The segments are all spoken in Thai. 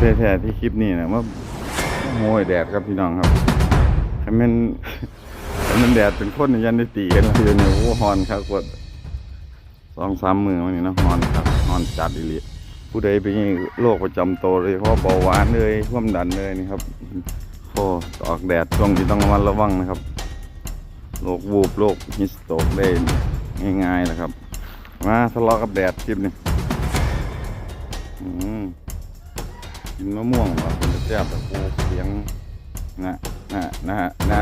แท้ๆที่คลิปนี้นะว่าโอ้ยแดดครับพี่น้องครับให้มันให้มันแดดเป็นคนยันได้ตีกันแล้วอยู่เนี่ยโอ้ฮอนครับกดสองสามมือวันนี้นะฮอนครับฮอนจัดอีหลีผู้ใดเป็นโรคประจำตัวเลยเพราะเบาหวานเลยความดันเลยนี่ครับโอ้ออกแดดช่วงนี้ต้องระมัดระวังนะครับโรควูบโรคฮิสโตกได้ง่ายๆนะครับ มาทะเลาะกับแดดคลิปนี้อืม กินมะม่วงเหรอเป็นจะแซ่บแบบโอ้เสียงนะนะนะนะ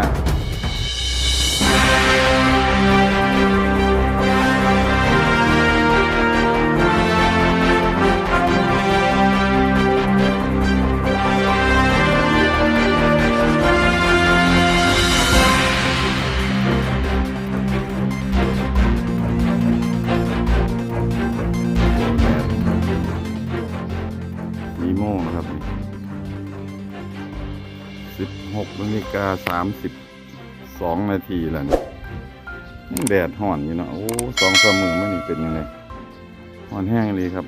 มีโม่นะครับสิบหกนาฬิกาสามสิบสองนาทีแล้วเนี่ยังแดดห่อนอยู่เนาะโอ้สองสามมือมันนี่เป็นยังไงห่อนแห้งเลยครับ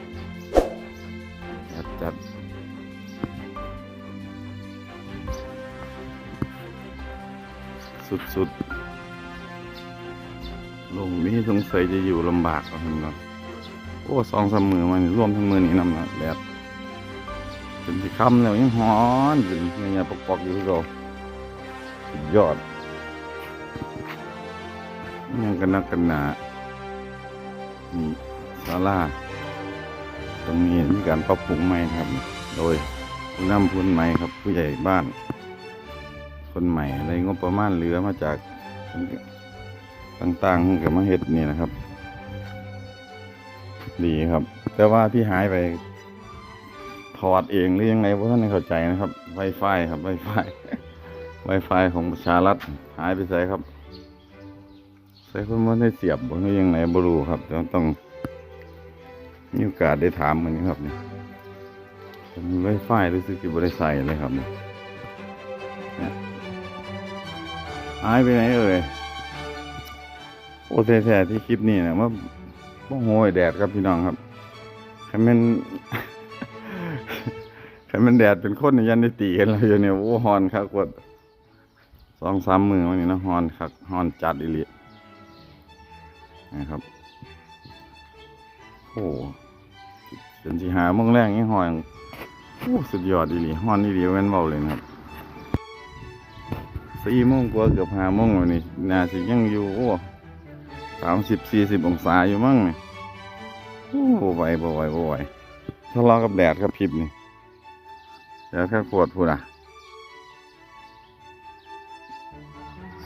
จัดจัดสุดสุดๆลงนี้สงสัยจะอยู่ลำบากกว่าเห็นเนโอ้สองสามมือมันรวมทั้งมือนี่นำนะแดด นที่คำแล้วยังฮ้อนอยู่เนี่ยปอกๆอยู่ที่เราสุดยอดยังกันนักกันหนามีศาลาตรงนี้มีการปรับปรุงใหม่ครับ โดยผู้นำผู้ใหม่ครับ ผู้ใหญ่บ้าน คนใหม่อะไรงบประมาณเหลือมาจากต่างๆเพิ่งกับมาเฮ็ดนี่นะครับ ดีครับ แต่ว่าที่หายไป ถอดเองหรือยังไงเพวกท่านไม่เข้าใจนะครับ Wi-Fi ครับ Wi-Fi Wi-Fi ของประชารัฐหายไปใส่ครับใส่เพิ่มว่าได้เสียบหรือยังไงบรูครับต้องต้องมีโอกาสได้ถามมันครับนี่ผมมี Wi-Fi รู้สึกจะบริใส่เลยครับนี่เนี่ยหายไปไหนเอ่ยโอ้แท้ๆที่คลิปนี้นะว่าโอ้โหแดดครับพี่น้องครับให้มัน ให้มันแดดเป็นคนนี่ยันได้ตีกันแล้วอยู่เนี่ยโอ้ฮอนครับกดสองสามมือวันนี้นะฮอนครับฮอนจัดอีหลีนะครับโอ้จนที่หาโมงแรกนี่ฮอนโอ้สุดยอดอีหลีฮอนอีหลีแม่นเบาเลยนะครับสี่โมงกว่าเกือบห้าโมงวันนี้น่าสิยังอยู่โอ้สามสิบสี่สิบองศาอยู่มั่งนี่โอ้บ่ไหวบ่ไหวบ่ไหวทะเลาะกับแดดครับคลิปนี้ เดี๋ยวแค่ขวดพูดอะ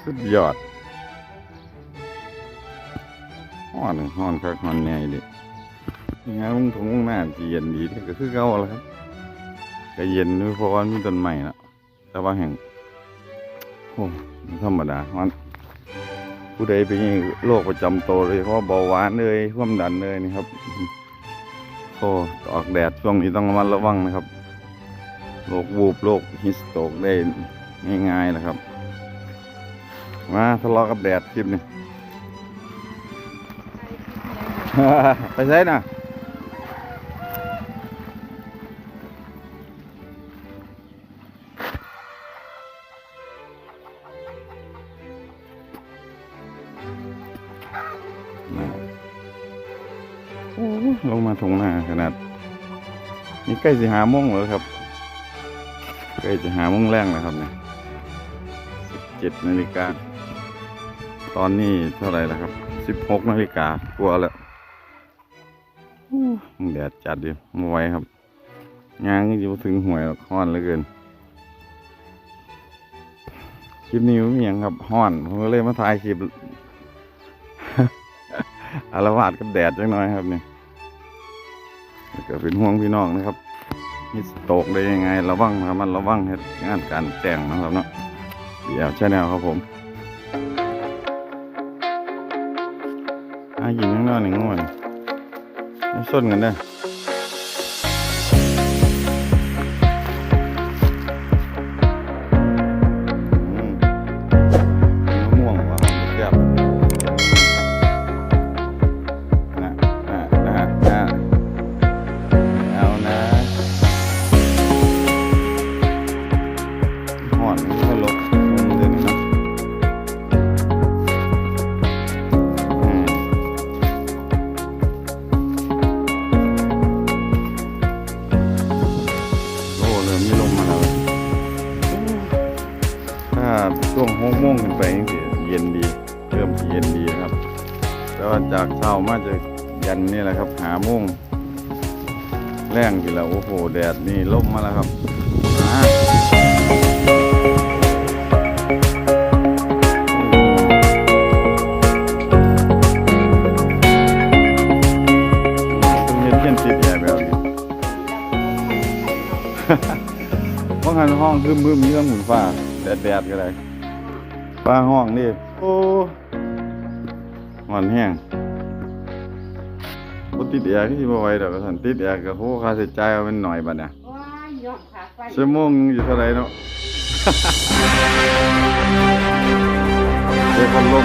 สุดยอดห้อนห้อนครับห้อนแน่ดิยังไงมึงถงมึงหน้าจะเย็นดีก็คือเก่าแล้วครับก็เย็นด้วยเพราะว่ามีต้นไม้แล้วแต่ว่าแห่งโอ้ธรรมดามันผู้ใดเป็นโรคประจำตัวเลยเพราะเบาหวานเลยความดันเลยนี่ครับโอ้ออกแดดช่วงนี้ต้องระมัดระวังนะครับ โรควูบโรคฮิสโตกได้ง่ายๆนะครับ มาทะเลาะกับแดดคลิปนี้ ไปใช้นะน่ะลงมาทงหน้าขนาด นี่ใกล้สิหาโมงแล้วครับ กล้จะหาโมงแรงแล้วครับเนี่ยสิบเจ็ดนาฬิกา ตอนนี้เท่าไหร่แล้วครับสิบหกนาฬิกากลัวแล้วแดดจัดอยู่ไม่ไหวครับงานก็อยู่ถึงหวยห้อนเหลือเกิน คลิปนี้ไม่มีอย่างครับห้อน ผมก็เลยมาถ่ายคลิปอารวาสกับแดดจังน้อยครับเนี่ยก็เป็นห่วงพี่น้องนะครับ ฮิสโตกได้ยังไง ระวังนะครับมันระวังเฮ็ดงานการแต่งนะครับเนาะเดี๋ยวชาแนวครับผมอายิงข้างนอกหนึ่งง่วนไม่ส้นกันเด้อ ไปสิเย็นดีเริ่มเย็นดีครับ แต่ว่าจากเช้ามาจะยันนี่แหละครับ หาโมงแรงทีล้วโอ้โหแดดนี่ล่มมาแล้วครับอ่เฮ็ดเพี้ยนติดแอร์แบบนี้ว่างันห้องคือมืมเยื่อหมุนฟ้าแดดแดดๆก็ได้ ฟ้าห้องนี่โอ้หอนแห้งบ่ติดแอร์ที่บ่ไหวดอกท่านติดแอร์ก็โหค่าใช้จ่ายเอาเป็นหน่อยบัดเนี่ยว้ายย่องขาไฟชั่วโมงหนึ่งอยู่เท่าไหร่เนาะเด็กคนล่ม